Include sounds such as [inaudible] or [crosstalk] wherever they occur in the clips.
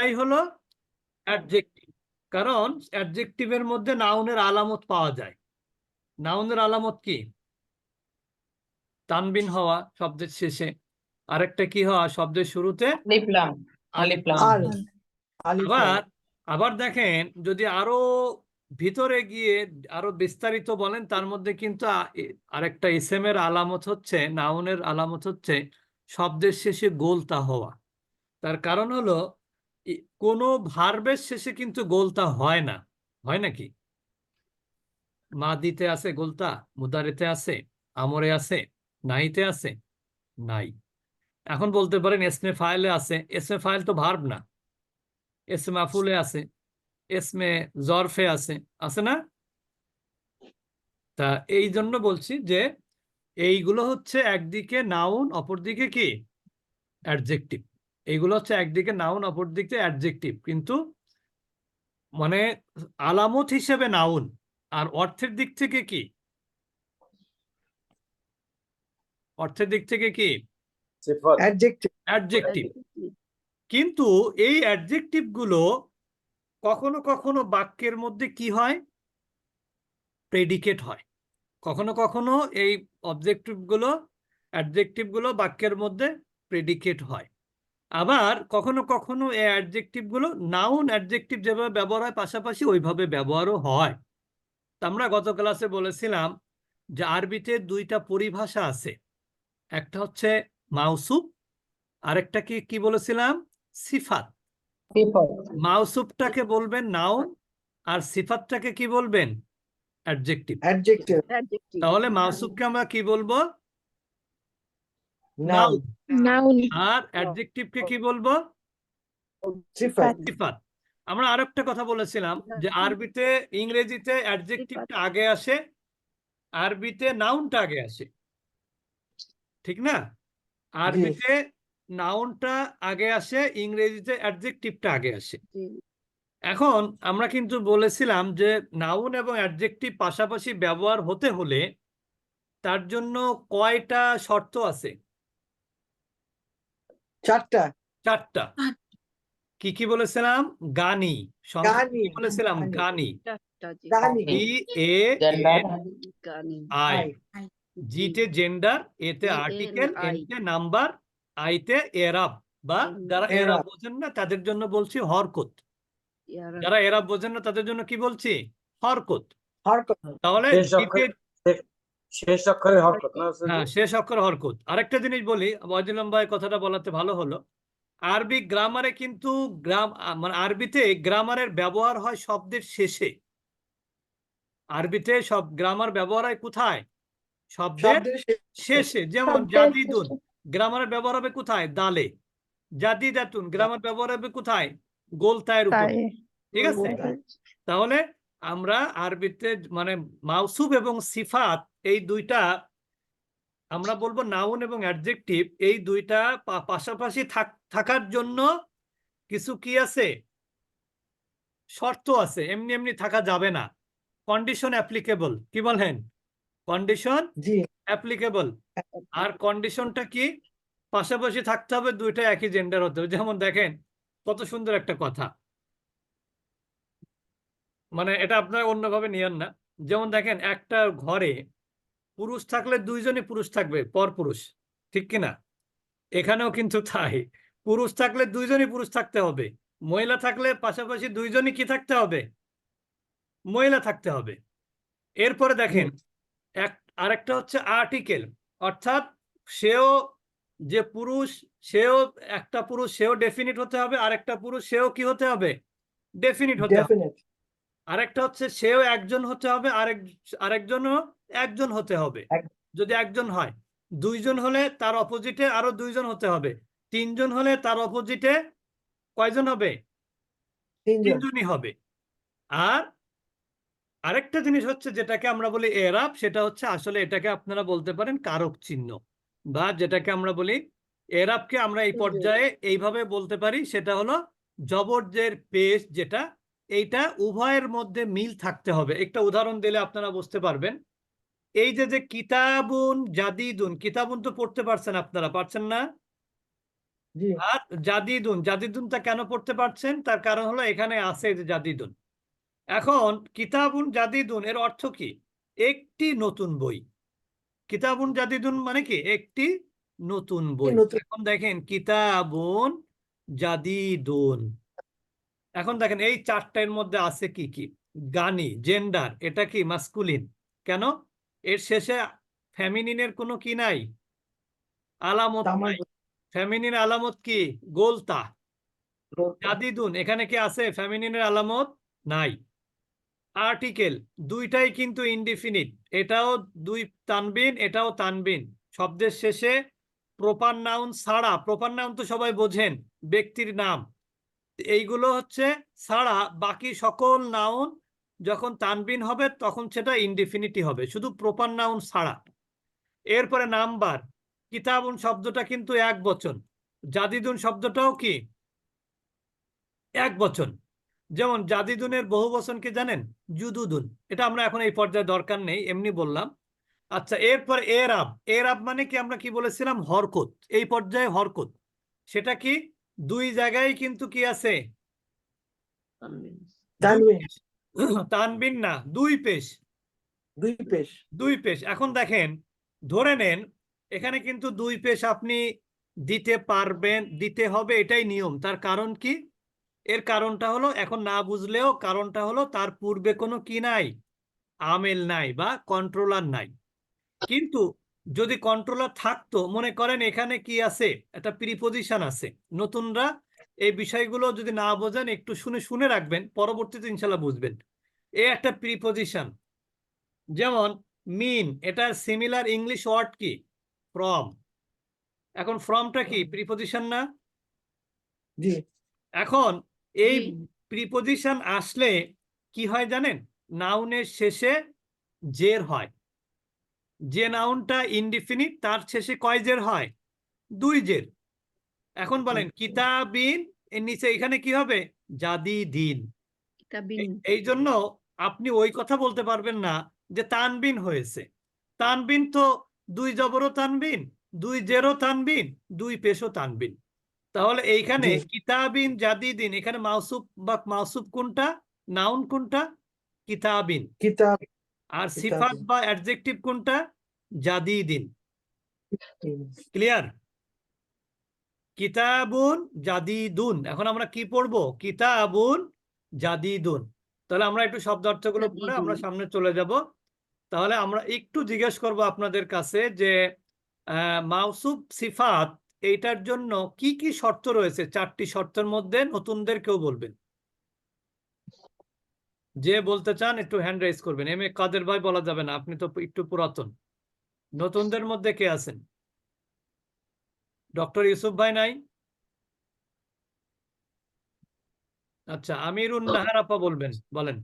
এটাই হলো অ্যাডজেক্টিভ কারণ অ্যাডজেক্টিভের মধ্যে নাউনের আলামত পাওয়া যায়। নাউনের আলামত কি? তানবিন হওয়া শব্দের শেষে। আরেকটা কি হওয়া শব্দের শুরুতে। আবার আবার দেখেন যদি আরও ভিতরে গিয়ে আরও বিস্তারিত বলেন তার মধ্যে কিন্তু আরেকটা ইসেম এর আলামত হচ্ছে নাউনের আলামত হচ্ছে শব্দের শেষে গোলতা হওয়া। তার কারণ হলো কোনো ভার্বের শেষে কিন্তু গোলতা হয় না। হয় নাকি? মাদিতে আছে গোলতা মুদারিতে আছে, আমরে আছে, নাইতে আছে, নাই। এখন বলতে পারেন এসমে ফাইলে আছে। এসমে ফাইল তো ভার্ব না। এসমে মাফুলে আছে। এসমে জরফে আছে। আছে না? তা এই জন্য বলছি যে এইগুলো হচ্ছে একদিকে নাউন অপরদিকে কি? অ্যাডজেক্টিভ এইগুলো হচ্ছে একদিকে নাউন অপরদিকে অ্যাডজেক্টিভ কিন্তু মানে আলামত হিসেবে নাউন আর অর্থের দিক থেকে কি? অর্থের দিক থেকে কি? অ্যাডজেক্টিভ কিন্তু এই অ্যাডজেক্টিভগুলো কখনো কখনো বাক্যের মধ্যে কি হয়? প্রেডিকেট হয়। কখনো কখনো এই অবজেক্টিভগুলো অ্যাডজেক্টিভগুলো বাক্যের মধ্যে প্রেডিকেট হয়। আবার কখনো কখনো এই অ্যাডজেক্টিভগুলো নাউন অ্যাডজেক্টিভ যেভাবে ব্যবহার হয় পাশাপাশি ওইভাবে ব্যবহারও হয়। তা আমরা গত ক্লাসে বলেছিলাম যে আরবিতে দুইটা পরিভাষা আছে। একটা হচ্ছে মাউসুফ আরেকটা কি কি বলেছিলাম? সিফাত। সিফাত। মাউসুফটাকে বলবেন নাউন আর সিফাতটাকে কি বলবেন? অ্যাডজেক্টিভ তাহলে মাউসুফকে আমরা কি বলব? Noun, Noun. আর অ্যাডজেক্টিভকে কি বলব? সিফাত আমরা আরেকটা কথা বলেছিলাম যে আরবিতে ইংরেজিতে অ্যাডজেক্টিভটা আগে আসে আরবিতে নাউনটা আগে আসে। ঠিক না? আরবিতে নাউনটা আগে আসে ইংরেজিতে অ্যাডজেক্টিভটা আগে আসে। এখন আমরা কিন্তু বলেছিলাম যে নাউন এবং অ্যাডজেক্টিভ পাশাপাশি ব্যবহার হতে হলে তার জন্য কয়টা শর্ত আছে? চারটা। চারটা। কি কি বলেছিলাম? গানি। গানি, বলেছিলাম? গানি। গানি। গানি, এ আই। জিতে জেন্ডার এতে আর্টিকেল I এনতে নাম্বার আইতে এরাব বা যারা এরাব। বোঝেন না তাদের জন্য বলছি হরকত। যারা এরাব বোঝেন না তাদের জন্য কি বলছি? হরকত। হরকত, তাহলে শেষ অক্ষর হরকত না হ্যাঁ শেষ অক্ষর হরকত। আরেকটা জিনিস বলি ওয়াজিলম ভাই কথাটা বলাতে ভালো হলো। আরবি গ্রামারে কিন্তু গ্রাম মানে আরবিতে গ্রামারের ব্যবহার হয় শব্দের শেষে। আরবিতে সব গ্রামার ব্যবহার হয় কোথায়? শব্দের শেষে, যেমন জাদিদুন। গ্রামারের ব্যবহার হবে কোথায়? দালে। জাদিদাতুন গ্রামার ব্যবহার হবে কোথায়? গোলতায়ের উপরে। ঠিক আছে? তাহলে আমরা আরবিতে মানে মাউসুফ এবং সিফাত এই দুইটা আমরা বলব নাউন এবং অ্যাডজেক্টিভ এই দুইটা পাশাপাশি থাক- থাকার জন্য কিছু কি আছে? শর্ত আছে এমনি এমনি থাকা যাবে না। কন্ডিশন অ্যাপ্লিকেবল কি বলেন? কন্ডিশন জি। অ্যাপ্লিকেবল আর কন্ডিশনটা কি? পাশাপাশি থাকতে হবে দুইটা একই জেন্ডার হতে হবে। যেমন দেখেন কত সুন্দর একটা কথা। মানে এটা আপনারা অন্যভাবে নিয়েন না। যেমন দেখেন একটা ঘরে পুরুষ থাকলে দুইজনই পুরুষ থাকবে পর পুরুষ ঠিক কিনা? এখানেও কিন্তু তাই পুরুষ থাকলে দুইজনই পুরুষ থাকতে হবে মহিলা থাকলে পাশাপাশি দুইজনই কি থাকতে হবে? মহিলা থাকতে হবে। এরপরে দেখেন এক আরেকটা হচ্ছে আর্টিকেল অর্থাৎ সেও যে পুরুষ সেও একটা পুরুষ সেও ডেফিনিট হতে হবে আরেকটা পুরুষ সেও কি হতে হবে? ডেফিনিট হতে হবে। আরেকটা হচ্ছে সেও একজন হতে হবে আরেক আরেকজনও একজন হতে হবে। যদি একজন হয় দুইজন হলে তার অপোজিটে আরও দুইজন হতে হবে। তিনজন হলে তার অপোজিটে কয়জন হবে? তিনজনই হবে। আর আরেকটা জিনিস হচ্ছে যেটাকে আমরা বলি এরাব সেটা হচ্ছে আসলে এটাকে আপনারা বলতে পারেন কারক চিহ্ন বা যেটাকে আমরা বলি এরাবকে আমরা এই পর্যায়ে এইভাবে বলতে পারি সেটা হলো জবরজের পেশ যেটা এইটা উভয়ের মধ্যে মিল থাকতে হবে। একটা উদাহরণ দিলে আপনারা বুঝতে পারবেন। এই যে যে কিতাবুন জাদিদুন কিতাবুন তো পড়তে পারছেন আপনারা পারছেন না? আর জাদিদুন জাদিদুনটা কেন পড়তে পারছেন? তার কারণ হলো এখানে আছে যে জাদিদুন। এখন কিতাবুন জাদিদুন এর অর্থ কি? একটি নতুন বই। কিতাবুন জাদিদুন মানে কি? একটি নতুন বই। এখন দেখেন কিতাবুন জাদিদুন। এখন দেখেন এই চারটার মধ্যে আছে কি কি? গানি জেন্ডার এটা কি মাস্কুলিন? কেন? এর শেষে ফ্যামিনিনের কোনো কি নাই? আলামত নাই। ফ্যামিনিন আলামত কি? গোলতা। জাদিদুন এখানে কি আছে? ফ্যামিনিনের আলামত নাই। আর্টিকেল দুইটাই কিন্তু ইনডিফিনিট। এটাও দুই তানবিন এটাও তানবিন। শব্দের শেষে প্রপার নাউন ছাড়া প্রপার নাউন তো সবাই বোঝেন ব্যক্তির নাম। এইগুলো হচ্ছে ছাড়া বাকি সকল নাউন যখন তানবিন হবে, তখন সেটা ইনডিফিনিটি হবে। শুধু প্রপার নাউন ছাড়া। এরপরে নাম্বার। কিতাবুন শব্দটা কিন্তু এক বচন। জাদিদুন শব্দটাও কি? এক বচন। যেমন জাদিদুনের বহু বচন কি জানেন? জুদুদুন। এটা আমরা এখন এই পর্যায়ে দরকার নেই, এমনি বললাম। আচ্ছা এরপর এরাব। এরাব মানে কি? আমরা কি বলেছিলাম? হরকত। এই পর্যায়ে হরকত। সেটা কি? দুই জায়গায় কিন্তু কি আছে? [clears throat] তানবিন না দুই পেশ। দুই পেশ। দুই পেশ। এখন দেখেন ধরে নেন এখানে কিন্তু দুই পেশ আপনি দিতে পারবেন দিতে হবে এটাই নিয়ম। তার কারণ কি? এর কারণটা হলো এখন না বুঝলেও কারণটা হলো তার পূর্বে কোনো কি নাই? আমেল নাই বা কন্ট্রোলার নাই। কিন্তু যদি কন্ট্রোলার থাকতো মনে করেন এখানে কি আছে? একটা প্রিপোজিশন আছে। নতুনরা এই বিষয়গুলো যদি না বোঝেন একটু শুনে শুনে রাখবেন পরবর্তীতে ইনশাল্লাহ বুঝবেন। এ একটা প্রিপোজিশন যেমন মিন এটা সিমিলার ইংলিশ ওয়ার্ড কি? ফ্রম এখন ফ্রমটা কি? প্রিপোজিশন না? এখন এই। প্রিপোজিশন আসলে কি হয় জানেন? নাউনের শেষে জের হয়। যে নাউনটা ইনডিফিনিট তার শেষে কয় জের হয়? দুই জের। এখন বলেন কিতাবিন এর নিচে এখানে কি হবে? জাদি দিন এই জন্য আপনি ওই কথা বলতে পারবেন না যে তানবিন হয়েছে। তানবিন তো দুই জবরও তানবিন দুই জেরও তানবিন দুই পেশও তানবিন। তাহলে এইখানে। কিতাবিন জাদিদিন এখানে মাউসুব বা মাউসুব কোনটা? নাউন কোনটা? কিতাবিন। কিতাব আর সিফাত বা অ্যাডজেক্টিভ কোনটা? জাদিদিন। ক্লিয়ার? কিতাবুন জাদিদুন। এখন আমরা কি পড়ব? কিতাবুন জাদিদুন। তাহলে আমরা একটু শব্দার্থগুলো পড়ে আমরা সামনে চলে যাব। তাহলে আমরা একটু জিজ্ঞেস করব আপনাদের কাছে যে মাউসুব সিফাত এইটার জন্য কি কি শর্ত রয়েছে? চারটি শর্তের মধ্যে নতুনদের কেউ বলবেন? যে বলতে চান একটু হ্যান্ড রাইজ করবেন। এম এ কাদের ভাই বলা যাবে না আপনি তো একটু পুরাতন। নতুনদের মধ্যে কে আছেন? ডক্টর ইউসুফ ভাই নাই? আচ্ছা আমিরুন নাহার আপা বলবেন বলেন।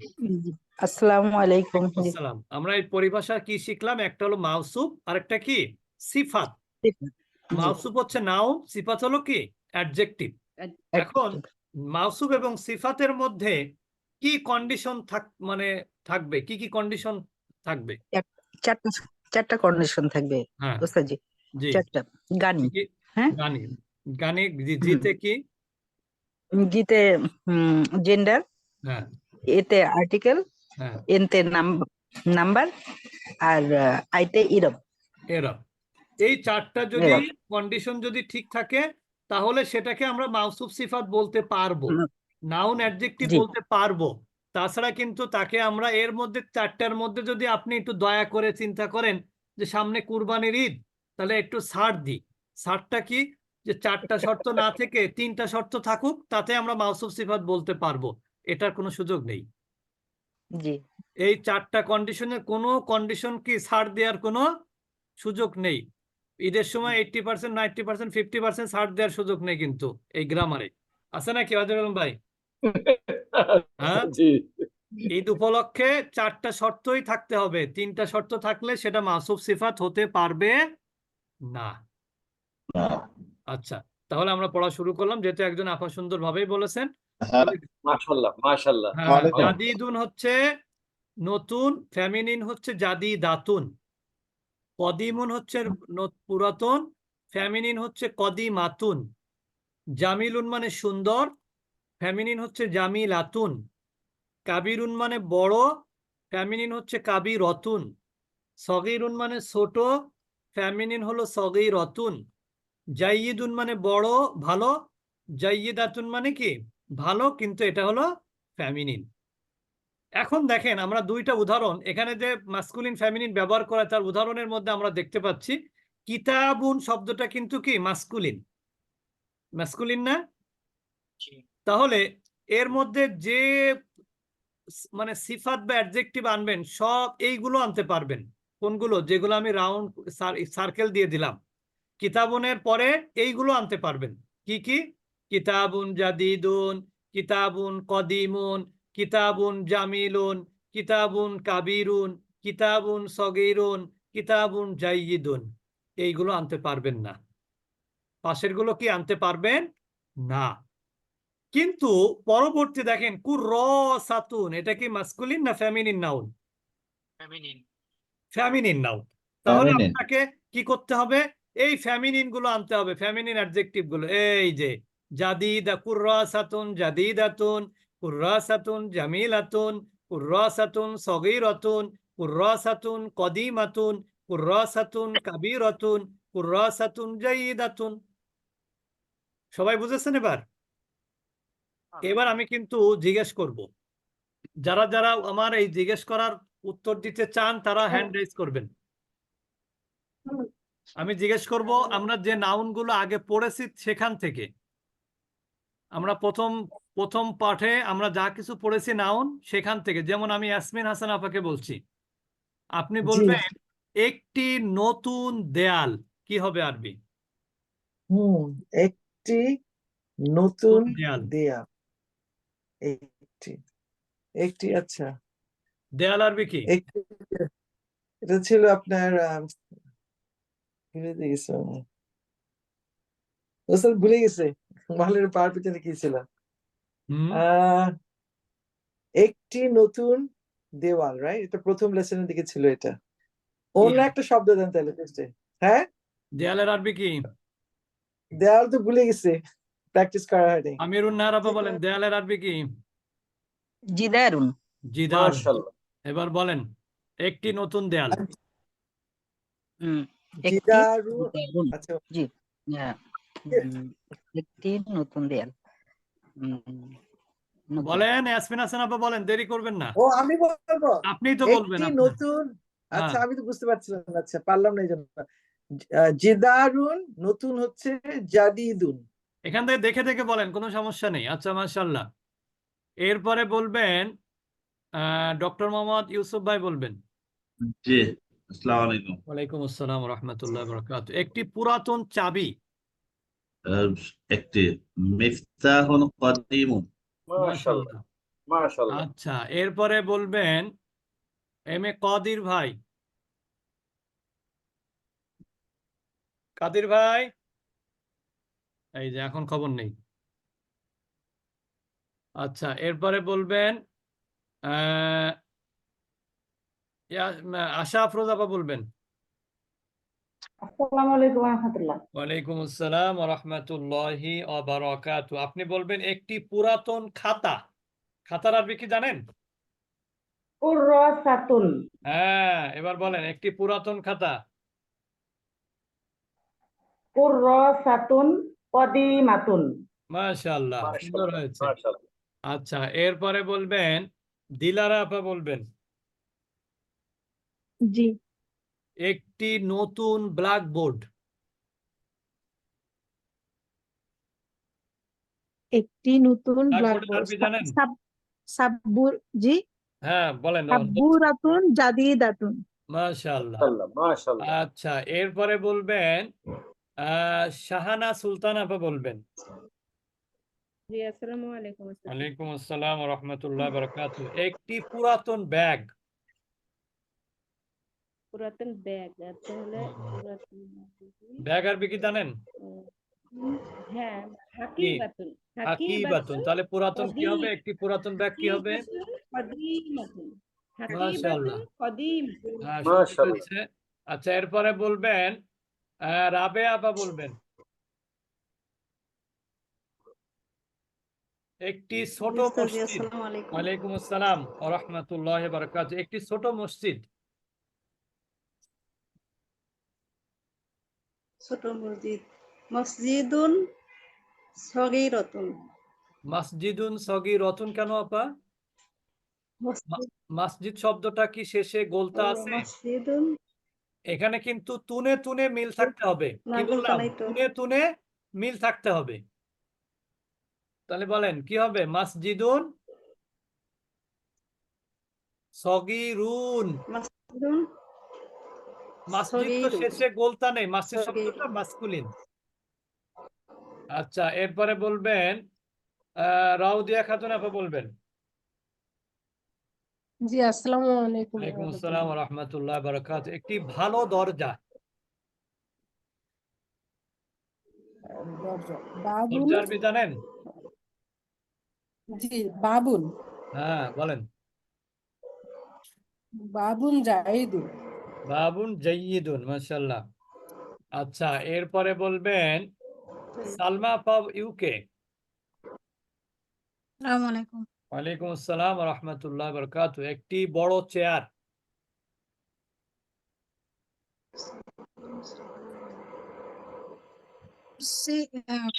আসসালামু আলাইকুম। আসসালাম। আমরা এই পরিভাষা কি শিখলাম? একটা হলো মাউসুব আর একটা কি? সিফাত। জি। মাউসুব হচ্ছে নাউন সিফাত হলো কি? অ্যাডজেক্টিভ। এখন মাউসুব এবং সিফাতের মধ্যে কি কন্ডিশন থাক মানে থাকবে? কি কি কন্ডিশন থাকবে? চারটা চারটা কন্ডিশন থাকবে হ্যাঁ। ওস্তাদজি জি। চারটা গানি। হ্যাঁ? গানে গানে জিতে কি? জিতে জেন্ডার হ্যাঁ। এতে আর্টিকেল হ্যাঁ। এনতে নাম্বার আর আইতে ইরব এরা এই চারটা যদি কন্ডিশন যদি ঠিক থাকে তাহলে সেটাকে আমরা মাউসুফ সিফাত বলতে পারব। নাউন অ্যাডজেক্টিভ বলতে পারব। তাছাড়া কিন্তু তাকে আমরা এর মধ্যে চারটার মধ্যে যদি আপনি একটু দয়া করে চিন্তা করেন যে সামনে কুরবানির ঈদ তাহলে একটু ছাড় দিই। ছাড়টা কি? যে চারটা শর্ত না থেকে তিনটা শর্ত থাকুক তাতে আমরা মাউসুফ সিফাত বলতে পারব। এটার কোনো সুযোগ নেই। এই চারটা কন্ডিশনের কোনো কন্ডিশন কি ছাড় দেওয়ার কোনো সুযোগ নেই। ঈদের সময় eighty percent ninety percent fifty percent ছাড় দেওয়ার সুযোগ নেই কিন্তু এই গ্রামারে আছে নাকি ওয়াজুর আলম ভাই? হ্যাঁ? ঈদ উপলক্ষে চারটা শর্তই থাকতে হবে। তিনটা শর্ত থাকলে সেটা মাসুফ সিফাত হতে পারবে না। আচ্ছা তাহলে আমরা পড়া শুরু করলাম যেহেতু একজন আপা সুন্দর ভাবেই বলেছেন মাশাল্লাহ মাশাল্লাহ। হ্যাঁ ওয়ালাইকুম। জাদিদুন হচ্ছে নতুন ফেমিনিন হচ্ছে জাদি দাতুন কদিমুন হচ্ছে পুরাতন ফেমিনিন হচ্ছে কদিমাতুন। জামিলুন মানে সুন্দর ফ্যামিনিন হচ্ছে জামিলাতুন। কাবিরুন মানে বড় ফ্যামিনিন হচ্ছে কাবিরতুন। সগীরুন মানে ছোট ফ্যামিনিন হলো সগীরতুন। জাইয়িদুন মানে বড় ভালো। জাইয়িদাতুন মানে কি? ভালো কিন্তু এটা হলো ফ্যামিনিন এখন দেখেন আমরা দুইটা উদাহরণ এখানে যে মাস্কুলিন ফ্যামিনিন ব্যবহার করা তার উদাহরণের মধ্যে আমরা দেখতে পাচ্ছি কিতাবুন শব্দটা কিন্তু কি? মাস্কুলিন মাস্কুলিন না? তাহলে এর মধ্যে যে মানে সিফাত বা অ্যাডজেক্টিভ আনবেন সব এইগুলো আনতে পারবেন। কোনগুলো? যেগুলো আমি রাউন্ড সার্কেল দিয়ে দিলাম। কিতাবুনের পরে এইগুলো আনতে পারবেন। কি কি? কিতাবুন জাদিদুন কিতাবুন কদিমুন কিতাবুন জামিলুন কিতাবুন কাবিরুন কিতাবুন সগীরুন কিতাবুন জাইয়িদুন। এইগুলো আনতে পারবেন না। পাশেরগুলো কি আনতে পারবেন? না। কিন্তু পরবর্তী দেখেন কুর র সাতুন এটা কি মাস্কুলিন না ফ্যামিনিন নাউন? ফ্যামিনিন। নাউন। তাহলে আপনাকে কি করতে হবে? এই ফ্যামিনিনগুলো আনতে হবে ফ্যামিনিন অ্যাডজেক্টিভগুলো। এই যে জাদিদা কুর্রাসাতুন জাদিদাতুন কুর্রাসাতুন জামিলাতুন কুর্রাসাতুন সগীরাতুন কুর্রাসাতুন কদিমাতুন কুর্রাসাতুন কাবীরাতুন কুর্রাসাতুন জাইদাতুন সবাই বুঝেছেন এবার? এবার আমি কিন্তু জিজ্ঞেস করব। যারা যারা আমার এই জিজ্ঞেস করার উত্তর দিতে চান তারা হ্যান্ড রেজ করবেন। আমি জিজ্ঞেস করব আমরা যে নাউনগুলো আগে পড়েছি সেখান থেকে। আমরা প্রথম প্রথম পাঠে আমরা যা কিছু পড়েছি নাউন সেখান থেকে। যেমন আমি ইয়াসমিন হাসান আপাকে বলছি আপনি বলবেন একটি নতুন দেয়াল কি হবে আরবি? হুম একটি নতুন দেয়াল। দেয়া একটি একটি আচ্ছা। দেয়াল আরবি কি? এটা ছিল আপনার ভুলে গেছে ওস্তাদ ভুলে গেছে। মালের পার পিছনে কি ছিল? আহ একটি নতুন দেওয়াল রাইট এটা প্রথম লেসনের দিকে ছিল এটা। অন্য একটা শব্দ দেন তাহলে টেস্টে হ্যাঁ? দেয়ালের আরবি কি? দেওয়াল তো ভুলে গেছে। প্র্যাকটিস করা হয়নি। আমিরুন নাহার বলেন দেয়ালের আরবি কি? জিদারুন। জিদার। এবার বলেন একটি নতুন দেয়াল হুম, আচ্ছা। হ্যাঁ, একটি নতুন দেয়াল। বলেন ইয়াসমিন হাসান আপা বলেন দেরি করবেন না। ও আমি বলব। তো বলবেন একটি নতুন আচ্ছা হ্যাঁ। আমি তো বুঝতে পারছিলাম আচ্ছা পারলাম না জিদারুন নতুন হচ্ছে জাদিদুন। এখান থেকে দেখে দেখে বলেন কোনো সমস্যা নেই। আচ্ছা মাশাল্লাহ এরপরে বলবেন ডক্টর মোহাম্মদ ইউসুফ ভাই বলবেন। জি। আসসালামু আলাইকুম। ওয়ালাইকুম আসসালাম রহমতুল্লাহ বরকাত একটি পুরাতন চাবি। একটি মিফতাহুন কদিমুন। আচ্ছা এরপরে বলবেন এম এ কাদির ভাই। কাদির ভাই এই যে এখন খবর নেই। আচ্ছা এরপরে বলবেন আহ, আশা আফরোজ আপা বলবেন। আসসালামু আলাইকুম রহমতুল্লাহ। ওয়ালাইকুম আসসালাম রহমতুল্লাহি বারাকাতু আপনি বলবেন একটি পুরাতন খাতা। খাতার আরবি কি জানেন? কুররাসাতুন হ্যাঁ এবার বলেন একটি পুরাতন খাতা। কুররাসাতুন কদিমাতুন। মাশাআল্লাহ সুন্দর হয়েছে। আচ্ছা এরপরে বলবেন দিলারা আপা বলবেন। জি। একটি নতুন ব্ল্যাকবোর্ড। একটি নতুন ব্ল্যাকবোর্ড। সাব্বুর জি? হ্যাঁ বলেন সাব্বুরাতুন জাদিদাতুন মাশাআল্লাহ। মাশাল্লাহ আচ্ছা এরপরে বলবেন আহ শাহানা সুলতান আপা বলবেন। জি আসসালামু আলাইকুম আসসালাম। আসসালাম রহমতুল্লাহ বারাকাতু একটি পুরাতন ব্যাগ। পুরাতন ব্যাগ আর তাহলে ব্যাগ আরবি কি? জানেন হ্যাঁ হাকিবাতুন হাকিবাতুন তাহলে পুরাতন কি হবে? একটি পুরাতন ব্যাগ কি হবে? হ্যাঁ। আচ্ছা এরপরে বলবেন রাবে আপা বলবেন। একটি ছোট মসজিদ। ওয়ালাইকুম আসসালাম ওয়া রাহমাতুল্লাহি ওয়া বারাকাতুহু। একটি ছোট মসজিদ। ছোট মসজিদ। মসজিদুন সগীরাতুন। মসজিদুন সগীরাতুন কেন আপা? মসজিদ শব্দটা কি শেষে গোলতা আছে? মসজিদুন এখানে কিন্তু তুনে তুনে মিল থাকতে হবে। কি বললাম? তুনে তুনে মিল থাকতে হবে। তাহলে বলেন কি হবে? মসজিদুন সগীরুন। মসজিদুন মসজিদ তো শেষে গোলতা নেই মসজিদ শব্দটা মাসকুলিন আচ্ছা এরপরে বলবেন রাউদিয়া খাতুন আপা বলবেন। জি আসসালামু আলাইকুম ওয়ালাইকুম আসসালাম রহমতুল্লাহ বারাকাত একটি ভালো দরজা। জানেন? জি বাবুন হ্যাঁ বলেন। বাবুন জাইদুন বাবুন জাইয়িদুন মাশাআল্লাহ। আচ্ছা এরপরে বলবেন সালমা পাব ইউকে। আসসালামু আলাইকুম। ওয়ালাইকুম আসসালাম রহমতুল্লাহ বারাকাতু একটি বড় চেয়ার। কুরসি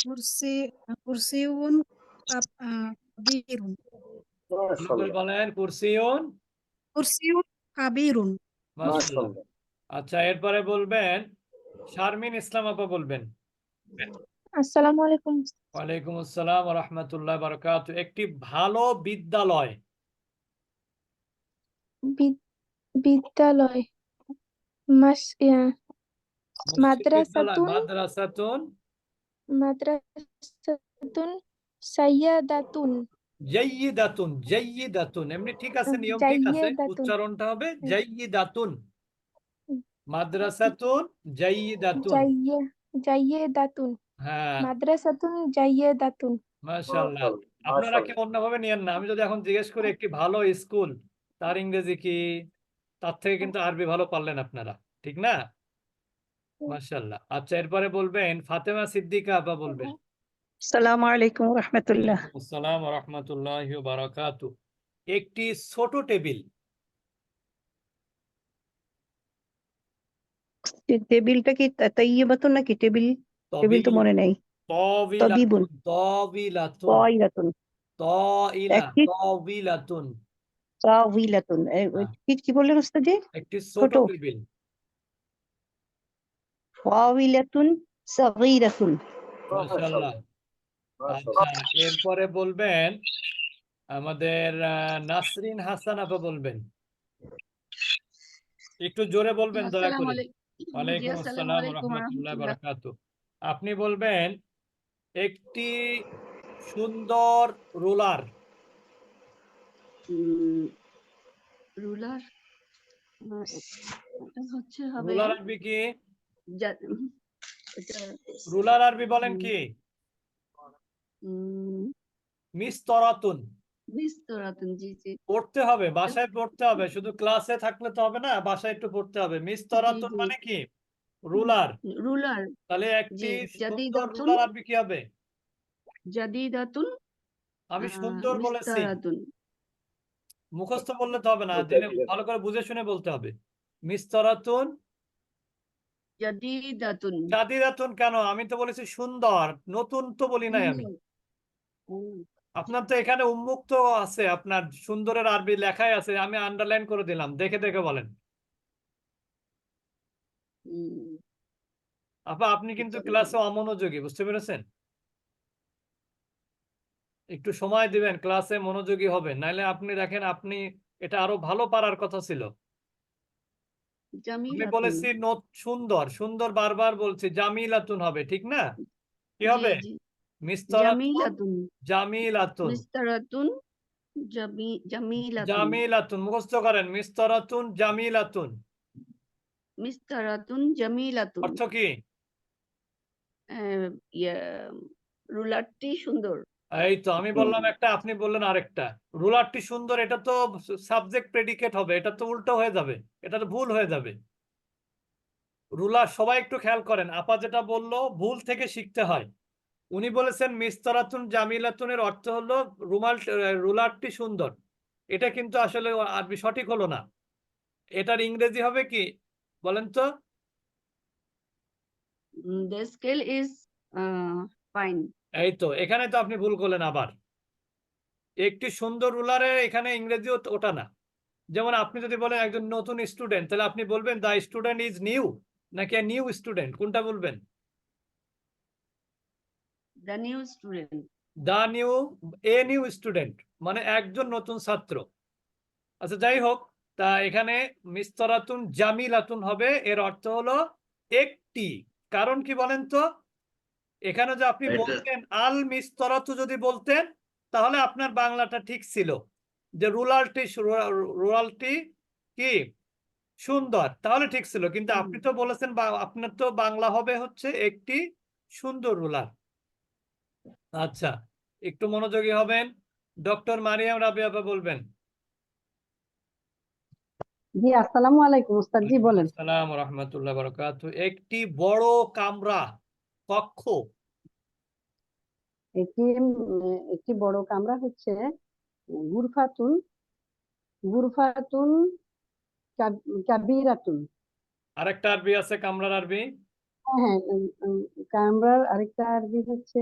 কুরসি কুরসিউন কাবীরুন বলেন? কুরসিউন? কুরসিউন কাবীরুন আচ্ছা এরপরে বলবেন শারমিন ইসলাম আপা বলবেন। আসসালামু আলাইকুম। ওয়ালাইকুম আসসালাম রহমতুল্লাহ বারাকাতু। একটি ভালো বিদ্যালয়। বিদ্যালয় মাস মাদ্রাসাতুন মাদ্রাসাতুন। মাদ্রাসাতুন সাইয়াদাতুন। জাইয়িদাতুন জাইয়িদাতুন এমনি ঠিক আছে নিয়ম ঠিক আছে? উচ্চারণটা হবে। জাইয়িদাতুন মাদ্রাসাতুন জাইয়িদাতুন জাইয়ে জাইয়েদাতুন হ্যাঁ। মাদ্রাসাতুন জাইয়েদাতুন মাশাআল্লাহ। মাশাআল্লাহ, আপনারা কি। অন্যভাবে নিয়েন না? আমি যদি এখন জিজ্ঞেস করি একটি ভালো স্কুল তার ইংরেজি কি? তার থেকে কিন্তু আরবি ভালো পারলেন আপনারা। ঠিক না? মাশাআল্লাহ। আচ্ছা এরপরে বলবেন ফাতেমা সিদ্দিকা আপা বলবেন। আসসালামু আলাইকুম রহমতুল্লাহ। আসসালাম রহমতুল্লাহি বারাকাতু একটি ছোট টেবিল। টেবিলটা কি তাইয়্যিবাতুন নাকি টেবিল? টেবিল তো মনে নেই। তবিবুন। তবিলাতুন। তাইরাতুন তইলা তবিলাতুন। ওই হ্যাঁ। কি কি বললেন ওস্তাদ একটি ছোট। টেবিল। তাওয়িলাতুন সাগীরাতুন। মাশাআল্লাহ। এরপরে বলবেন আমাদের নাসরিন হাসান আপা বলবেন। একটু জোরে বলবেন দয়া করে। ওয়ালাইকুম আসসালাম রহমতুল্লাহ। বারাকাতু আপনি বলবেন একটি সুন্দর রোলার। রুলার? হচ্ছে হবে রোলার আরবি কি? রুলার আরবি বলেন কি? উম, মিস্তরাতুন জি জি। পড়তে হবে বাসায় পড়তে হবে শুধু ক্লাসে থাকলে তো হবে না বাসায় একটু পড়তে হবে। মিস্তরাতুন। মানে কি? রুলার। রুলার। তাহলে একটি সুন্দর রুলার আরবি কি হবে? জাদিদাতুন আমি সুন্দর বলেছি। মিস্তারাতুন মুখস্থ বললে তো হবে না। ভালো করে বুঝে শুনে বলতে হবে। মিস্তরাতুন জাদিদাতুন জাদিদাতুন কেন? আমি তো বলেছি সুন্দর নতুন তো বলি নাই আমি। আপনার তো এখানে উন্মুক্ত আছে আপনার সুন্দরের আরবি লেখাই আছে আমি আন্ডারলাইন করে দিলাম দেখে দেখে বলেন। আপা আপনি কিন্তু ক্লাসে অমনোযোগী বুঝতে পেরেছেন? একটু সময় দিবেন ক্লাসে মনোযোগী হবেন নাইলে আপনি দেখেন আপনি এটা আরও ভালো পারার কথা ছিল। আমি বলেছি নত- সুন্দর সুন্দর বারবার বলছি জামিলাতুন হবে ঠিক না? কি হবে? মিস্তরাতুন জামিলাতুন জামিলাতুন মিস্তারাতুন জামিলাতুন জামিলাতুন মুখস্থ করেন মিস্তরাতুন জামিলাতুন মিস্তারাতুন জামিলাতুন অর্থ কি? রুলারটি সুন্দর। এই তো আমি বললাম একটা আপনি বললেন আরেকটা। রুলারটি সুন্দর এটা তো সাবজেক্ট প্রেডিকেট হবে এটা তো উল্টো হয়ে যাবে এটা তো ভুল হয়ে যাবে। রুলার সবাই একটু খেয়াল করেন আপা যেটা বলল ভুল থেকে শিখতে হয়। উনি বলেছেন মিস্তারাতুন জামিলাতুনের অর্থ হলো রুমাল রুলারটি সুন্দর। এটা কিন্তু আসলে আরবি সঠিক হলো না। এটার ইংরেজি হবে কি? বলেন তো। এই তো এখানে তো আপনি ভুল করলেন আবার। একটি সুন্দর রুলারে এখানে ইংরেজি ওটা না। যেমন আপনি যদি বলেন একজন নতুন স্টুডেন্ট তাহলে আপনি বলবেন দা স্টুডেন্ট ইজ নিউ নাকি নিউ স্টুডেন্ট কোনটা বলবেন? The new student. The new a new student মানে একজন নতুন ছাত্র। আচ্ছা যাই হোক তা এখানে মিস্তরাতুন জামিলাতুন হবে এর অর্থ হলো একটি। কারণ কি বলেন তো? এখানে যে আপনি বলতেন আল মিস্তরাতু যদি বলতেন তাহলে আপনার বাংলাটা ঠিক ছিল। যে রুলারটি রুরালটি কি? সুন্দর তাহলে ঠিক ছিল। কিন্তু আপনি তো বলেছেন বা আপনার তো বাংলা হবে হচ্ছে একটি সুন্দর রুলার আচ্ছা একটু মনোযোগী হবেন। ডক্টর মারিয়াম রাবিয়া বলবেন। জি আসসালামু আলাইকুম উস্তাদ জি বলেন। সালাম রহমতুল্লাহ বরকাত একটি বড় কামরা কক্ষ। একটি একটি বড় কামরা হচ্ছে গুরফাতুন গুরফাতুন কাব- কাবিরাতুন। আরেকটা আরবি আছে কামরার আরবি। হ্যাঁ হ্যাঁ কামরার আরেকটা আরবি হচ্ছে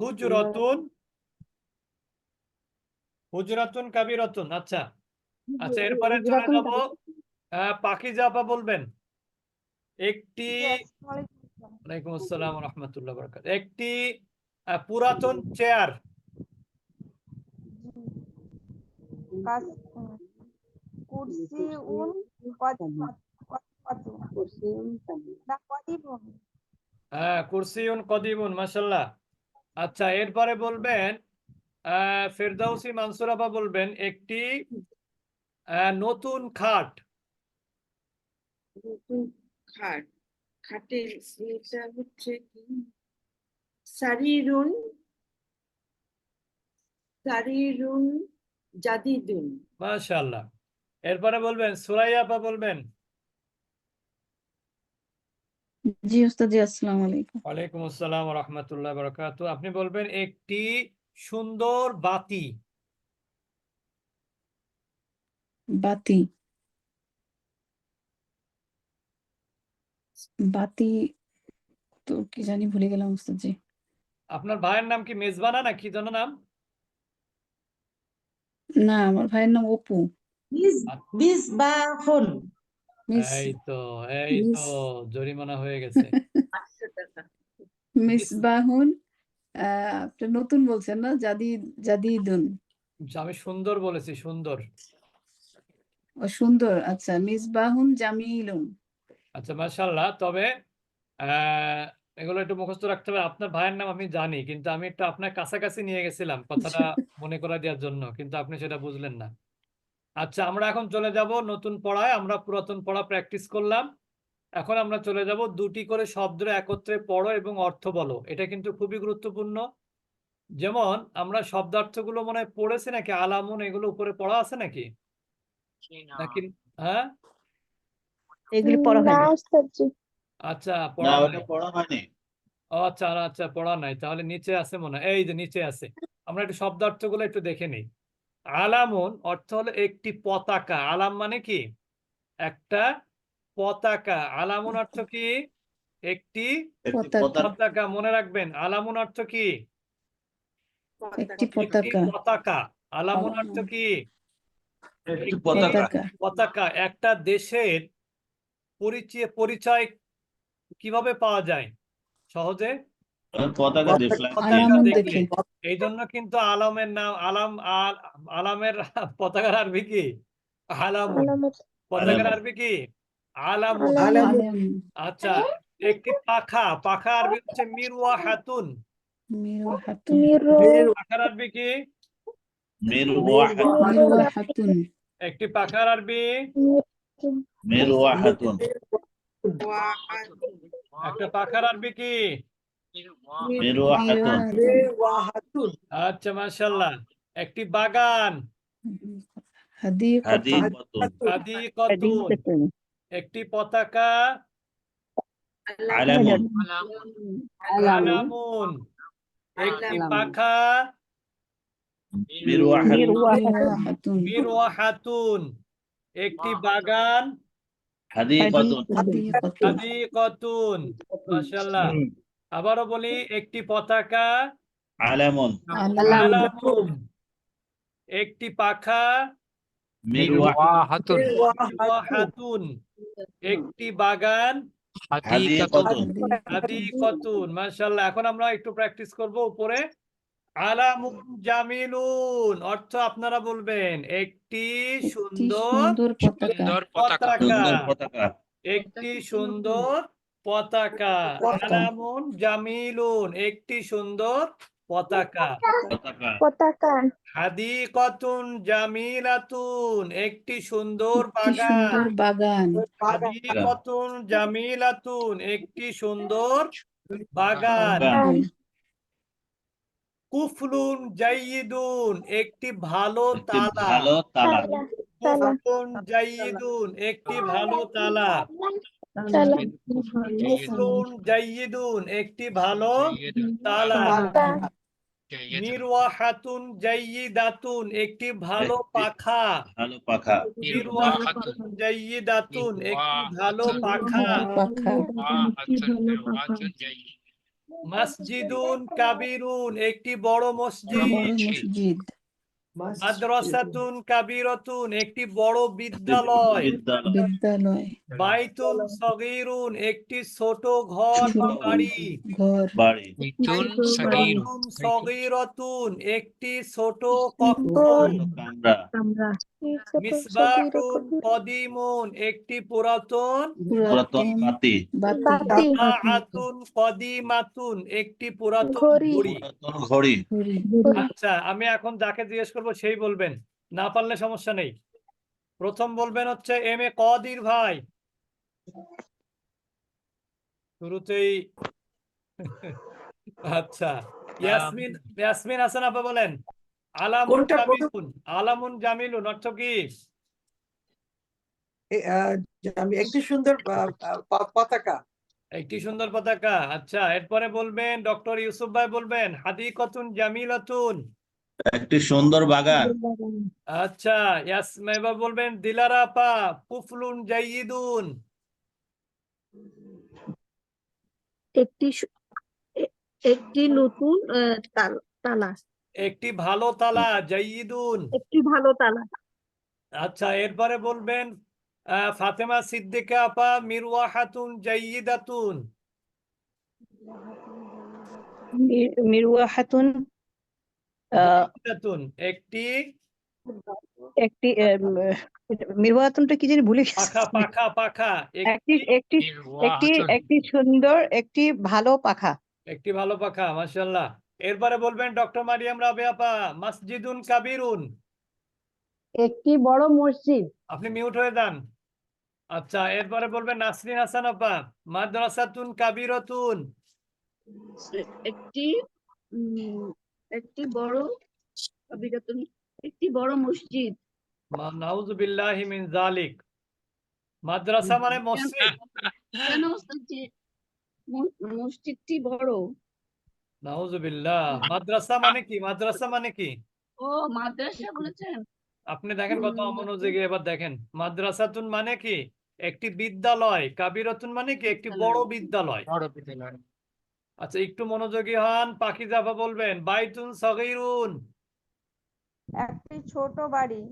হুজরাতুন হুজরাতুন কাবিরাতুন আচ্ছা। আচ্ছা এরপরে চলে যাব আহ, পাখিজা আপা বলবেন। একটি ওয়ালাইকুম আসসালাম রহমতুল্লাহ বরকাত একটি পুরাতন চেয়ার। কুরসিউন কুরসিউন কাবির। হ্যাঁ কুরসিউন কদিমুন মাশাল্লাহ আচ্ছা এরপরে বলবেন আহ ফেরদাউসি মানসুর আপা বলবেন একটি আহ, নতুন খাট। নতুন খাট। হচ্ছে কি? সারিরুন সারিরুন জাদিদুন। মাশাল্লাহ এরপরে বলবেন সুরাইয়া আপা বলবেন জি আসসালামু আলাইকুম। ওয়ালাইকুম আসসালাম রহমতুল্লাহ বরকাত আপনি বলবেন একটি সুন্দর বাতি। বাতি। বাতি তো কি জানি ভুলে গেলাম উস্তাদ জি আপনার ভাইয়ের নাম কি মেজবানা না কি যেন নাম? না আমার ভাইয়ের নাম অপু। মিস মিস বা মিস এই তো এই তো জরিমানা হয়ে গেছে পাঁচশো টাকা মিসবাহুন আহ আপনি নতুন বলছেন না জাদি জাদিদুন আমি সুন্দর বলেছি সুন্দর ও সুন্দর আচ্ছা মিসবাহুন জামিলুন আচ্ছা মাশাল্লাহ তবে আহ, এগুলো একটু মুখস্থ রাখতে হবে। আপনার ভাইয়ের নাম আমি জানি কিন্তু আমি একটু আপনার কাছাকাছি নিয়ে গেছিলাম কথাটা [laughs] মনে করা দেওয়ার জন্য কিন্তু আপনি সেটা বুঝলেন না। আচ্ছা আমরা এখন চলে যাব নতুন পড়ায়। আমরা পুরাতন পড়া প্র্যাকটিস করলাম। এখন আমরা চলে যাব দুটি করে শব্দ একত্রে পড়ো এবং অর্থ বলো। এটা কিন্তু খুবই গুরুত্বপূর্ণ। যেমন আমরা শব্দার্থগুলো মনে হয় পড়েছি নাকি? আলামুন এগুলো উপরে পড়া আছে নাকি? নাকি হ্যাঁ? এগুলি পড়া আচ্ছা পড়া ওটা পড়া হয়নি। ও আচ্ছা আচ্ছা পড়া নাই। তাহলে নিচে আছে মনে হয়। এই যে নিচে আছে। আমরা একটু শব্দার্থগুলো একটু দেখে নিই। আলামুন অর্থ হলো একটি পতাকা। আলাম মানে কি? একটা পতাকা। আলামুন অর্থ কি? একটি একটি পতাকা। মনে রাখবেন। আলামুন অর্থ কি? একটি একটি পতাকা। আলামুন। অর্থ কি? পতাকা। একটা দেশের পরিচয় পরিচয় কীভাবে পাওয়া যায়? সহজে পতাকা এই জন্য কিন্তু আলমের নাম আলাম আলামের পতাকার আরবি কি? আলামুন পতাকার আরবি কি। আলামুন আচ্ছা একটি পাখা পাখা আরবি হচ্ছে মিরওয়া হাতুন পাখার আরবি কি? একটি পাখার আরবি? একটা পাখার আরবি কি? মেরু মিরু ওয়াহাদুন ওয়াহাতুন আচ্ছা মাশাল্লাহ একটি বাগান। হাদিকাতুন। হাদিকাতুন। আদি কতুন একটি পতাকা। আলামুন। আলামুন। একটি আলাম। পাখা। মিরওয়াহাতুন মিরওয়াহাতুন মিরওয়াহাতুন একটি বাগান। হাদিকাতুন। হাদিকাতুন। হাদিকাতুন। মাশাআল্লাহ। হুম। আবারও বলি একটি পতাকা আলামুন। আলামুন। একটি পাখা মিরওয়াহাতুন। মিরওয়াহাতুন। একটি বাগান হাদিকাতুন। হাদিকাতুন। মাশাআল্লাহ এখন আমরা একটু প্র্যাকটিস করব উপরে। আলামুন জামিলুন অর্থ আপনারা বলবেন একটি সুন্দর সুন্দর পতাকা। পতাকা। সুন্দর পতাকা। একটি সুন্দর পতাকা। আলামুন জামিলুন একটি সুন্দর পতাকা। পতাকা। হাদিকাতুন জামিলাতুন একটি সুন্দর একটি বাগান। সুন্দর বাগান। হাদিকাতুন জামিলাতুন একটি সুন্দর বাগান। কুফলুন জাইদুন একটি ভালো তালা। ভালো তালা। কুফলুন জাইদুন একটি ভালো তালা। জাইয়িদুন একটি ভালো তালা মিরওয়াহাতুন জাইয়িদাতুন একটি ভালো পাখা। ভালো পাখা। মিরওয়াহাতুন জাইয়িদাতুন একটি ভালো পাখা। পাখা। মসজিদুন কাবিরুন একটি বড় মসজিদ। মাদ্রাসাতুন কাবিরাতুন একটি বড় বিদ্যালয়। বিদ্যালয়। বাইতুন সগীরুন একটি ছোট ঘর বা বাড়ি। ঘর। বাড়ি। বাইতুন সগীরাতুন একটি ছোট কক্ষ। কদিমুন একটি পুরাতন পুরাতন বাতি। বাতি। কদিমাতুন একটি পুরাতন ঘড়ি। ঘড়ি। ঘড়ি। আচ্ছা আমি এখন যাকে জিজ্ঞেস করব সেই বলবেন। না পারলে সমস্যা নেই। প্রথম বলবেন হচ্ছে এম এ কদির ভাই। শুরুতেই [laughs] আচ্ছা ইয়াসমিন ইয়াসমিন হাসান আপা বলেন। আলামুন জামিলুন আলামুন জামিলুন অর্থ কি? একটি সুন্দর প- পতাকা। একটি সুন্দর পতাকা আচ্ছা এরপরে বলবেন ডক্টর ইউসুফ ভাই বলবেন হাদিকাতুন জামিলাতুন। একটি সুন্দর বাগান। আচ্ছা ইয়াসমা এবার বলবেন দিলারা আপা কুফলুন জাইয়িদুন। একটি একটি নতুন তালা একটি ভালো তালা জাইয়িদুন একটি ভালো তালা। আচ্ছা এরপরে বলবেন আহ, ফাতেমা সিদ্দিকা আপা মিরওয়াহাতুন জাইয়িদাতুন মির- মিরওয়াহাতুন আহ, জাইয়িদাতুন একটি একটি আহ, মিরওয়াহাতুনটা কি জানি ভুলে গেছি। পাখা পাখা পাখা একটি একটি একটি একটি একটি সুন্দর একটি ভালো পাখা। একটি ভালো পাখা মাশাআল্লাহ। এরপরে বলবেন ডক্টর মারিয়াম রাবে আপা মসজিদুন কাবিরুন। একটি বড় মসজিদ। আপনি মিউট হয়ে যান। আচ্ছা এরপরে বলবেন নাসরিন হাসান আপা মাদ্রাসাতুন কাবিরাতুন। একটি একটি বড় কবিরাতুন একটি বড় মসজিদ। মা- নাউজুবিল্লাহি মিন জালিক মাদ্রাসা মানে মসজিদ। কেন মসজিদটি বড়। নাউজুবিল্লাহ। মাদ্রাসা মানে কি? মাদ্রাসা মানে কি? ও মাদ্রাসা বলেছেন? আপনি দেখেন কত অমনোযোগী। এবার দেখেন মাদ্রাসাতুন মানে কি? একটি বিদ্যালয় কাবিরাতুন মানে কি? একটি বড় বিদ্যালয়। আচ্ছা একটু মনোযোগী হন পাখি জাফা বলবেন। বাইতুন সগীরুন। একটি ছোট বাড়ি।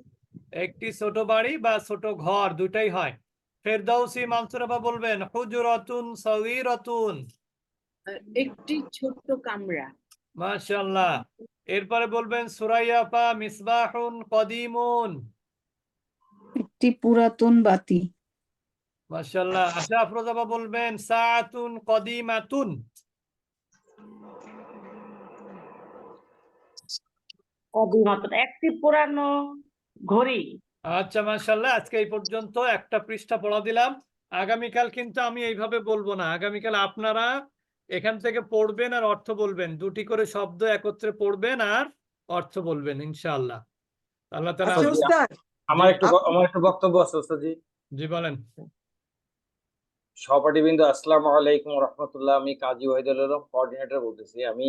একটি ছোট বাড়ি বা ছোট ঘর দুটাই হয়। ফেরদাউসি মানসুরাবা বলবেন হুজুরাতুন সগীরাতুন। একটি ছোট্ট কামরা। মাশাআল্লাহ। এরপরে বলবেন সুরাইয়া আপা মিসবাহুন কদিমুন। একটি পুরাতন বাতি। মাশাআল্লাহ। আশা আফরোজাবা বলবেন সাআতুন কদিমাতুন একটি পুরানো ঘড়ি। আচ্ছা মাশাআল্লাহ আজকে এই পর্যন্ত একটা পৃষ্ঠা পড়া দিলাম। আগামীকাল কিন্তু আমি এইভাবে বলব না। আগামীকাল আপনারা এখান থেকে পড়বেন আর অর্থ বলবেন। দুটি করে শব্দ একত্রে পড়বেন আর অর্থ বলবেন ইনশাআল্লাহ। আল্লাহ তাআলা আচ্ছা আমার একটু আমার একটু বক্তব্য আছে ওস্তাদ জি জি বলেন। সহপাঠীবৃন্দ আসসালামু আলাইকুম রহমতুল্লাহ। আমি কাজী ওয়াহিদুল আলম কোঅর্ডিনেটর বলতেছি। আমি